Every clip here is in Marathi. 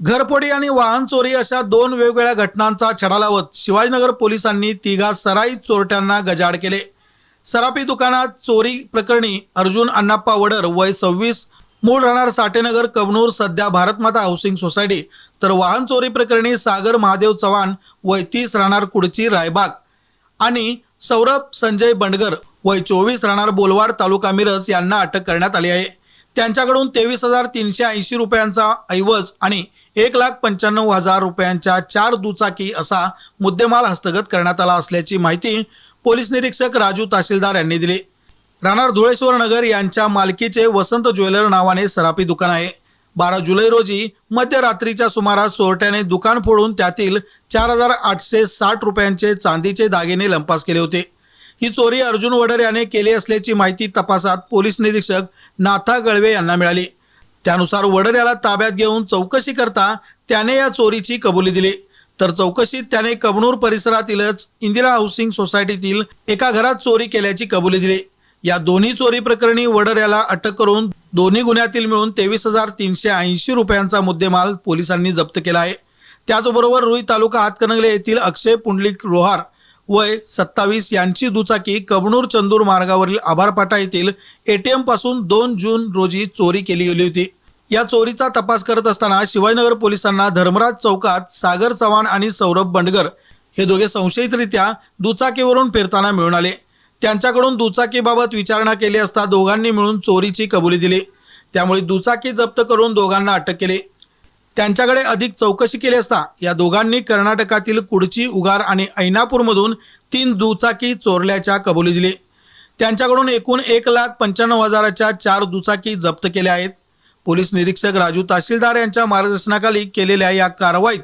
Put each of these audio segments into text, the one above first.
घरफोडी आणि वाहन चोरी अशा दोन वेगवेगळ्या घटनांचा छडा लावत शिवाजीनगर पोलिसांनी तिघा सराई चोरट्यांना गजाड केले. सराफी दुकानात चोरी प्रकरणी अर्जुन अण्णाप्पा वडर वय सव्वीस मूळ राहणार साठेनगर कबनूर सध्या भारतमाता हाऊसिंग सोसायटी. तर वाहन चोरी प्रकरणी सागर महादेव चव्हाण वय तीस राहणार कुडची रायबाग. आणि सौरभ संजय बंडगर वय चोवीस राहणार बोलवाड तालुका मिरज यांना अटक करण्यात आली आहे. त्यांच्याकडून तेवीस हजार तीनशे ऐंशी रुपयांचा ऐवज आणि एक लाख पंच्याण्णव हजार रुपयांच्या चार दुचाकी असा मुद्देमाल हस्तगत करण्यात आला असल्याची माहिती पोलीस निरीक्षक राजू तहसीलदार यांनी दिली. राहणार धुळेश्वर नगर यांच्या मालकीचे वसंत ज्वेलर नावाने सरापी दुकान आहे. बारा जुलै रोजी मध्यरात्रीच्या सुमारास चोरट्याने दुकान फोडून त्यातील चार हजार आठशे साठ रुपयांचे चांदीचे दागिने लंपास केले होते. ही चोरी अर्जुन वडर याने केली असल्याची माहिती तपासात पोलीस निरीक्षक नाथा गळवे यांना मिळाली. त्यानुसार वडर याला ताब्यात घेऊन चौकशी करता त्याने या चोरीची कबुली दिली. तर चौकशीत त्याने कबनूर परिसरातीलच इंदिरा हाऊसिंग सोसायटीतील एका घरात चोरी केल्याची कबुली दिली. या दोन्ही चोरी प्रकरणी वडर याला अटक करून दोन्ही गुन्ह्यातील मिळून तेवीस हजार तीनशे ऐंशी रुपयांचा मुद्देमाल पोलिसांनी जप्त केला आहे. त्याचबरोबर रुई तालुका हातकणंगले येथील अक्षय पुंडलिक रोहार वय सत्तावीस यांची दुचाकी कबनूर चंदूर मार्गावरील आभारपाटा येथील एटीएमपासून दोन जून रोजी चोरी केली गेली होती. या चोरीचा तपास करत असताना शिवाजीनगर पोलिसांना धर्मराज चौकात सागर चव्हाण आणि सौरभ बंडगर हे दोघे संशयितरित्या दुचाकीवरून फिरताना मिळून आले. त्यांच्याकडून दुचाकीबाबत विचारणा केली असता दोघांनी मिळून चोरीची कबुली दिली. त्यामुळे दुचाकी जप्त करून दोघांना अटक केली. त्यांच्याकडे अधिक चौकशी केली असता या दोघांनी कर्नाटकातील कुडची उगार आणि ऐनापूरमधून तीन दुचाकी चोरल्याच्या कबुली दिली. त्यांच्याकडून एकूण एक लाख पंच्याण्णव हजाराच्या चार दुचाकी जप्त केल्या आहेत. पोलीस निरीक्षक राजू तहसीलदार यांच्या मार्गदर्शनाखाली केलेल्या या कारवाईत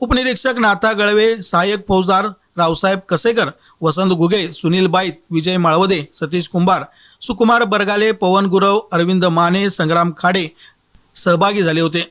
उपनिरीक्षक नाथा गळवे सहाय्यक फौजदार रावसाहेब कसेकर वसंत घुगे सुनील बाईत विजय माळवदे सतीश कुंभार सुकुमार बरगाले पवन गुरव अरविंद माने संग्राम खाडे सहभागी झाले होते.